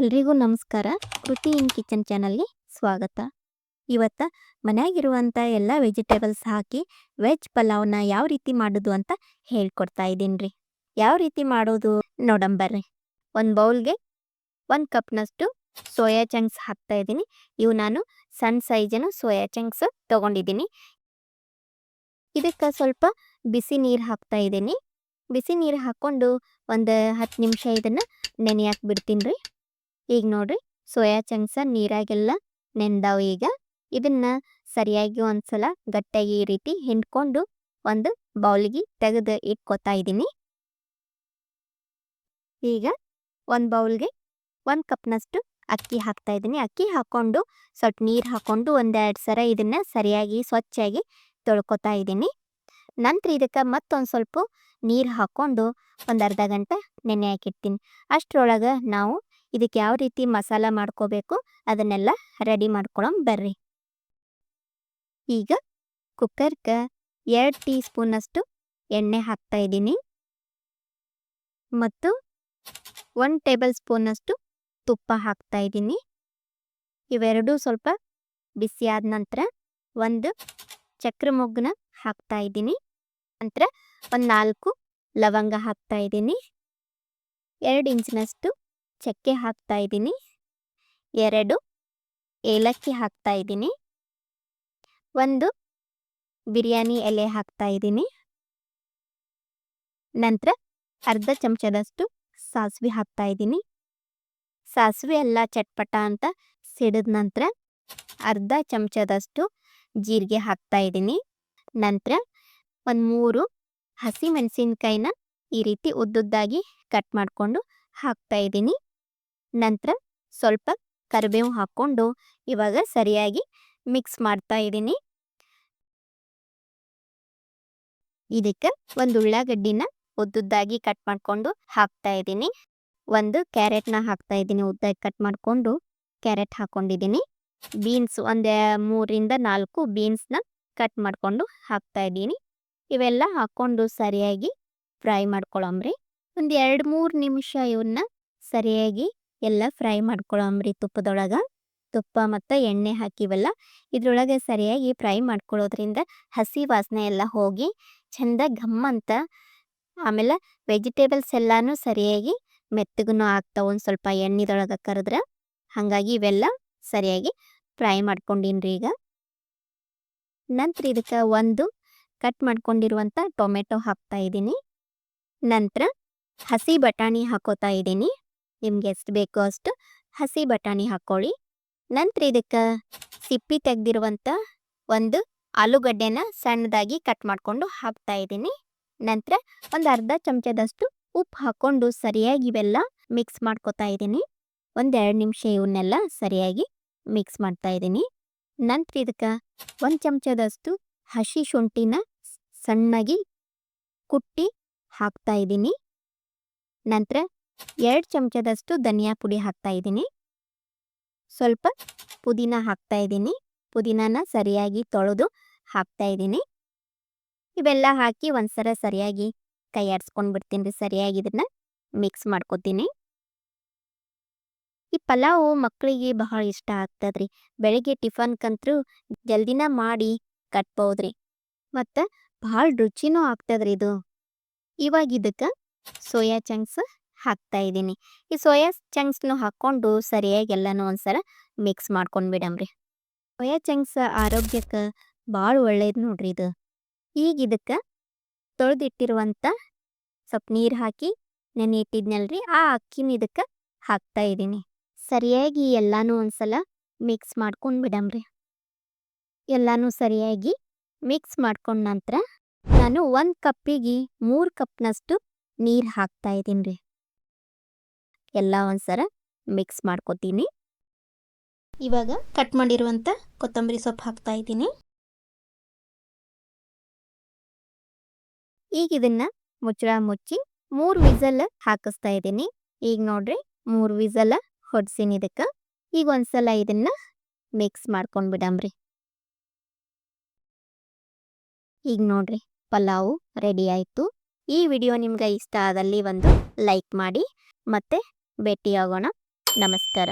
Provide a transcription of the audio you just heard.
ಎಲ್ರಿಗೂ ನಮಸ್ಕಾರ. ಕೃತಿ ಇನ್ ಕಿಚನ್ ಚಾನಲ್ಗೆ ಸ್ವಾಗತ. ಇವತ್ತು ಮನೆಯಾಗಿರುವಂಥ ಎಲ್ಲ ವೆಜಿಟೇಬಲ್ಸ್ ಹಾಕಿ ವೆಜ್ ಪಲಾವ್ನ ಯಾವ ರೀತಿ ಮಾಡೋದು ಅಂತ ಹೇಳ್ಕೊಡ್ತಾ ಇದ್ದೀನಿ ರೀ. ಯಾವ ರೀತಿ ಮಾಡೋದು ನೋಡಂಬರ್ರಿ ಒಂದು ಬೌಲ್ಗೆ ಒಂದು ಕಪ್ನಷ್ಟು ಸೋಯಾ ಚಂಕ್ಸ್ ಹಾಕ್ತಾ ಇದ್ದೀನಿ. ಇವು ನಾನು ಸಣ್ಣ ಸೈಜನ್ನು ಸೋಯಾ ಚಂಕ್ಸ್ ತೊಗೊಂಡಿದ್ದೀನಿ. ಇದಕ್ಕೆ ಸ್ವಲ್ಪ ಬಿಸಿ ನೀರು ಹಾಕ್ತಾ ಇದ್ದೀನಿ. ಬಿಸಿ ನೀರು ಹಾಕ್ಕೊಂಡು ಒಂದು ಹತ್ತು ನಿಮಿಷ ಇದನ್ನು ನೆನೆಯಾಕೆ ಬಿಡ್ತೀನಿ ರೀ. ಈಗ ನೋಡ್ರಿ ಸೋಯಾ ಚಂಕ್ಸ ನೀರಾಗೆಲ್ಲ ನೆಂದಾವ ಈಗ. ಇದನ್ನ ಸರಿಯಾಗಿ ಒಂದ್ಸಲ ಗಟ್ಟಿಯಾಗಿ ಈ ರೀತಿ ಹಿಂಡ್ಕೊಂಡು ಒಂದು ಬೌಲ್ಗೆ ತೆಗೆದು ಇಟ್ಕೋತಾ ಇದ್ದೀನಿ ಈಗ ಒಂದು ಬೌಲ್ಗೆ ಒಂದು ಕಪ್ನಷ್ಟು ಅಕ್ಕಿ ಹಾಕ್ತಾ ಇದ್ದೀನಿ ಅಕ್ಕಿ ಹಾಕ್ಕೊಂಡು ಸ್ವಲ್ಪ ನೀರು ಹಾಕ್ಕೊಂಡು ಒಂದೆರಡು ಸರ ಇದನ್ನು ಸರಿಯಾಗಿ ಸ್ವಚ್ಛಾಗಿ ತೊಳ್ಕೊತಾ ಇದ್ದೀನಿ ನಂತರ ಇದಕ್ಕೆ ಮತ್ತೊಂದು ಸ್ವಲ್ಪ ನೀರು ಹಾಕ್ಕೊಂಡು ಒಂದು ಅರ್ಧ ಗಂಟೆ ನೆನೆ ಹಾಕಿಡ್ತೀನಿ. ಅಷ್ಟರೊಳಗೆ ನಾವು ಇದಕ್ಕೆ ಯಾವ ರೀತಿ ಮಸಾಲ ಮಾಡ್ಕೋಬೇಕು, ಅದನ್ನೆಲ್ಲ ರೆಡಿ ಮಾಡ್ಕೊಳಂ ಬರ್ರಿ. ಈಗ ಕುಕ್ಕರ್ಗೆ ಎರಡು ಟೀ ಸ್ಪೂನಷ್ಟು ಎಣ್ಣೆ ಹಾಕ್ತಾ ಇದ್ದೀನಿ. ಮತ್ತು ಒನ್ ಟೇಬಲ್ ಸ್ಪೂನಷ್ಟು ತುಪ್ಪ ಹಾಕ್ತಾ ಇದ್ದೀನಿ. ಇವೆರಡೂ ಸ್ವಲ್ಪ ಬಿಸಿ ಆದ ನಂತರ ಒಂದು ಚಕ್ರ ಮೊಗ್ಗನ ಹಾಕ್ತಾ ಇದ್ದೀನಿ. ನಂತರ ಒಂದು ನಾಲ್ಕು ಲವಂಗ ಹಾಕ್ತಾ ಇದ್ದೀನಿ. ಎರಡು ಇಂಚಿನಷ್ಟು ಚಕ್ಕೆ ಹಾಕ್ತಾ ಇದ್ದೀನಿ. ಎರಡು ಏಲಕ್ಕಿ ಹಾಕ್ತಾ ಇದ್ದೀನಿ. ಒಂದು ಬಿರಿಯಾನಿ ಎಲೆ ಹಾಕ್ತಾ ಇದ್ದೀನಿ. ನಂತರ ಅರ್ಧ ಚಮಚದಷ್ಟು ಸಾಸಿವೆ ಹಾಕ್ತಾ ಇದ್ದೀನಿ. ಸಾಸಿವೆ ಎಲ್ಲ ಚಟ್ಪಟ ಅಂತ ಸಿಡಿದ ನಂತರ ಅರ್ಧ ಚಮಚದಷ್ಟು ಜೀರಿಗೆ ಹಾಕ್ತಾ ಇದ್ದೀನಿ. ನಂತರ ಒಂದು ಮೂರು ಹಸಿ ಮೆಣಸಿನ್ಕಾಯಿನ ಈ ರೀತಿ ಉದ್ದುದ್ದಾಗಿ ಕಟ್ ಮಾಡಿಕೊಂಡು ಹಾಕ್ತಾ ಇದ್ದೀನಿ. ನಂತರ ಸ್ವಲ್ಪ ಕರಿಬೇವು ಹಾಕ್ಕೊಂಡು ಇವಾಗ ಸರಿಯಾಗಿ ಮಿಕ್ಸ್ ಮಾಡ್ತಾ ಇದ್ದೀನಿ. ಇದಕ್ಕೆ ಒಂದು ಉಳ್ಳಾಗಡ್ಡಿನ ಉದ್ದುದ್ದಾಗಿ ಕಟ್ ಮಾಡಿಕೊಂಡು ಹಾಕ್ತಾ ಇದ್ದೀನಿ. ಒಂದು ಕ್ಯಾರೆಟ್ನ ಹಾಕ್ತಾ ಇದ್ದೀನಿ ಉದ್ದಾಗಿ ಕಟ್ ಮಾಡಿಕೊಂಡು ಕ್ಯಾರೆಟ್ ಹಾಕೊಂಡಿದ್ದೀನಿ ಬೀನ್ಸ್ ಒಂದು ಮೂರಿಂದ ನಾಲ್ಕು ಬೀನ್ಸ್ನ ಕಟ್ ಮಾಡಿಕೊಂಡು ಹಾಕ್ತಾ ಇದ್ದೀನಿ. ಇವೆಲ್ಲ ಹಾಕ್ಕೊಂಡು ಸರಿಯಾಗಿ ಫ್ರೈ ಮಾಡ್ಕೊಳ್ಳೋಮ್ರಿ ಒಂದು ಎರಡು ಮೂರು ನಿಮಿಷ ಇವನ್ನ ಸರಿಯಾಗಿ ಎಲ್ಲ ಫ್ರೈ ಮಾಡ್ಕೊಳಮ್ರಿ ತುಪ್ಪದೊಳಗೆ. ತುಪ್ಪ ಮತ್ತು ಎಣ್ಣೆ ಹಾಕಿವಲ್ಲ, ಇದ್ರೊಳಗೆ ಸರಿಯಾಗಿ ಫ್ರೈ ಮಾಡ್ಕೊಳ್ಳೋದ್ರಿಂದ ಹಸಿ ವಾಸನೆ ಎಲ್ಲ ಹೋಗಿ ಚೆಂದ ಘಮ್ ಅಂತ. ಆಮೇಲೆ ವೆಜಿಟೇಬಲ್ಸ್ ಎಲ್ಲಾನು ಸರಿಯಾಗಿ ಮೆತ್ತಗೂ ಆಗ್ತಾವೆ ಒಂದು ಸ್ವಲ್ಪ ಎಣ್ಣೆದೊಳಗೆ ಕರೆದ್ರೆ. ಹಾಗಾಗಿ ಇವೆಲ್ಲ ಸರಿಯಾಗಿ ಫ್ರೈ ಮಾಡ್ಕೊಂಡಿನ್ರಿ ಈಗ. ನಂತರ ಇದಕ್ಕೆ ಒಂದು ಕಟ್ ಮಾಡ್ಕೊಂಡಿರುವಂಥ ಟೊಮೆಟೊ ಹಾಕ್ತಾ ಇದ್ದೀನಿ ನಂತರ ಹಸಿ ಬಟಾಣಿ ಹಾಕೋತಾ ಇದ್ದೀನಿ ನಿಮ್ಗೆ ಎಷ್ಟು ಬೇಕೋ ಅಷ್ಟು ಹಸಿ ಬಟಾಣಿ ಹಾಕ್ಕೊಳ್ಳಿ. ನಂತರ ಇದಕ್ಕೆ ಸಿಪ್ಪಿ ತೆಗ್ದಿರುವಂಥ ಒಂದು ಆಲೂಗಡ್ಡೆನ ಸಣ್ಣದಾಗಿ ಕಟ್ ಮಾಡಿಕೊಂಡು ಹಾಕ್ತಾ ಇದ್ದೀನಿ. ನಂತರ ಒಂದು ಅರ್ಧ ಚಮಚದಷ್ಟು ಉಪ್ಪು ಹಾಕ್ಕೊಂಡು ಸರಿಯಾಗಿ ಇವೆಲ್ಲ ಮಿಕ್ಸ್ ಮಾಡ್ಕೊತಾ ಇದ್ದೀನಿ. ಒಂದೆರಡು ನಿಮಿಷ ಇವನ್ನೆಲ್ಲ ಸರಿಯಾಗಿ ಮಿಕ್ಸ್ ಮಾಡ್ತಾ ಇದ್ದೀನಿ. ನಂತರ ಇದಕ್ಕೆ ಒಂದು ಚಮಚದಷ್ಟು ಹಸಿ ಶುಂಠಿನ ಸಣ್ಣಗೆ ಕುಟ್ಟಿ ಹಾಕ್ತಾ ಇದ್ದೀನಿ. ನಂತರ ಎರಡು ಚಮಚದಷ್ಟು ಧನಿಯಾ ಪುಡಿ ಹಾಕ್ತಾ ಇದ್ದೀನಿ. ಸ್ವಲ್ಪ ಪುದೀನ ಹಾಕ್ತಾ ಇದ್ದೀನಿ. ಪುದೀನಾನ ಸರಿಯಾಗಿ ತೊಳೆದು ಹಾಕ್ತಾ ಇದ್ದೀನಿ. ಇವೆಲ್ಲ ಹಾಕಿ ಒಂದ್ಸಲ ಸರಿಯಾಗಿ ಕೈ ಬಿಡ್ತೀನಿ ರೀ, ಸರಿಯಾಗಿ ಇದನ್ನ ಮಿಕ್ಸ್ ಮಾಡ್ಕೊತೀನಿ. ಈ ಪಲಾವು ಮಕ್ಕಳಿಗೆ ಬಹಳ ಇಷ್ಟ ಆಗ್ತದ್ರಿ ಬೆಳಿಗ್ಗೆ ಟಿಫನ್ಕಂತೂ ಜಲ್ದಿನ ಮಾಡಿ ಕಟ್ಬೋದ್ರಿ ಮತ್ತು ಭಾಳ ರುಚಿನೂ ಆಗ್ತದ್ರಿ ಇದು. ಇವಾಗ ಇದಕ್ಕೆ ಸೋಯಾ ಚಂಕ್ಸ್ ಹಾಕ್ತಾ ಇದ್ದೀನಿ. ಈ ಸೋಯಾ ಚಂಕ್ಸ್ನು ಹಾಕ್ಕೊಂಡು ಸರಿಯಾಗಿ ಎಲ್ಲನೂ ಒಂದ್ಸಲ ಮಿಕ್ಸ್ ಮಾಡ್ಕೊಂಡು ಬಿಡಮ್ರಿ ಸೋಯಾ ಚಂಕ್ಸ್ ಆರೋಗ್ಯಕ್ಕೆ ಭಾಳ ಒಳ್ಳೇದು ನೋಡ್ರಿ ಇದು. ಈಗ ಇದಕ್ಕೆ ತೊಳೆದಿಟ್ಟಿರುವಂಥ ಸ್ವಲ್ಪ ನೀರು ಹಾಕಿ ನೆನೆ ಇಟ್ಟಿದ್ನಲ್ರಿ, ಆ ಅಕ್ಕಿನ ಇದಕ್ಕೆ ಹಾಕ್ತಾ ಇದ್ದೀನಿ. ಸರಿಯಾಗಿ ಎಲ್ಲಾನು ಒಂದ್ಸಲ ಮಿಕ್ಸ್ ಮಾಡ್ಕೊಂಡು ಬಿಡಮ್ರಿ ಎಲ್ಲನೂ ಸರಿಯಾಗಿ ಮಿಕ್ಸ್ ಮಾಡ್ಕೊಂಡ ನಂತರ ನಾನು ಒಂದು ಕಪ್ಪಿಗೆ ಮೂರು ಕಪ್ನಷ್ಟು ನೀರು ಹಾಕ್ತಾ ಇದ್ದೀನಿ ರೀ ಎಲ್ಲ ಒಂದ್ಸಲ ಮಿಕ್ಸ್ ಮಾಡ್ಕೊತೀನಿ. ಇವಾಗ ಕಟ್ ಮಾಡಿರುವಂಥ ಕೊತ್ತಂಬರಿ ಸೊಪ್ಪು ಹಾಕ್ತಾ ಇದ್ದೀನಿ. ಈಗ ಇದನ್ನ ಮುಚ್ಚಳ ಮುಚ್ಚಿ ಮೂರು ವಿಸಲ್ ಹಾಕಿಸ್ತಾ ಇದ್ದೀನಿ. ಈಗ ನೋಡ್ರಿ ಮೂರು ವಿಸಲ್ ಹೊಡ್ಸೀನಿ ಇದಕ್ಕೆ. ಈಗ ಒಂದ್ಸಲ ಇದನ್ನ ಮಿಕ್ಸ್ ಮಾಡ್ಕೊಂಡು ಬಿಡಮ್ರಿ. ಈಗ ನೋಡ್ರಿ ಪಲಾವು ರೆಡಿ ಆಯಿತು. ಈ ವಿಡಿಯೋ ನಿಮ್ಗೆ ಇಷ್ಟ ಆದಲ್ಲಿ ಒಂದು ಲೈಕ್ ಮಾಡಿ ಮತ್ತೆ ಭೇಟಿಯಾಗೋಣ. ನಮಸ್ಕಾರ.